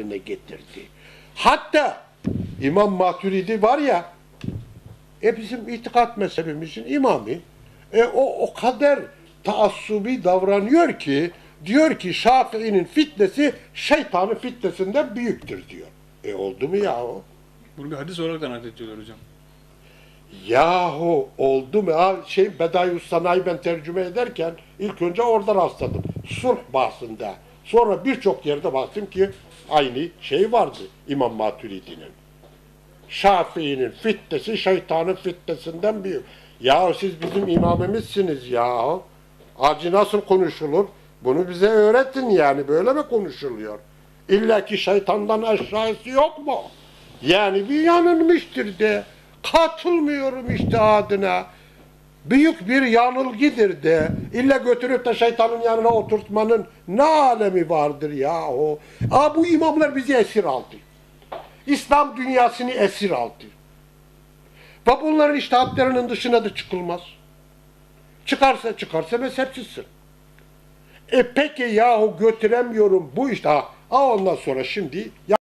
haline getirdi. Hatta İmam Maturidi var ya, e bizim itikat mezhebimizin imamı, e o o kadar taassubi davranıyor ki, diyor ki Şafii'nin fitnesi şeytanın fitnesinden büyüktür diyor. E oldu mu ya o? Bunu bir hadis olarak da naklediyorlar hocam. Yahu oldu mu? Ha, şey Bedayü Sanayi ben tercüme ederken ilk önce oradan rastladım. Sulh bahsinde. Sonra birçok yerde baktım ki aynı şey vardı İmam Maturidi'nin. Şafii'nin fitnesi şeytanın fitnesinden büyük. Ya siz bizim imamımızsınız ya. Acı nasıl konuşulur? Bunu bize öğretin yani. Böyle mi konuşuluyor? İlla ki şeytandan aşağısı yok mu? Yani bir yanılmıştır de. Katılmıyorum işte adına. Büyük bir yanılgidir de. İlla götürüp de şeytanın yanına oturtmanın ne alemi vardır yahu. Aa bu imamlar bizi esir aldı. İslam dünyasını esir aldı. Ve bunların iştahatlarının dışına da çıkılmaz. Çıkarsa çıkarsa mezhepsizsin. E peki yahu götüremiyorum bu işte. Ha, ondan sonra şimdi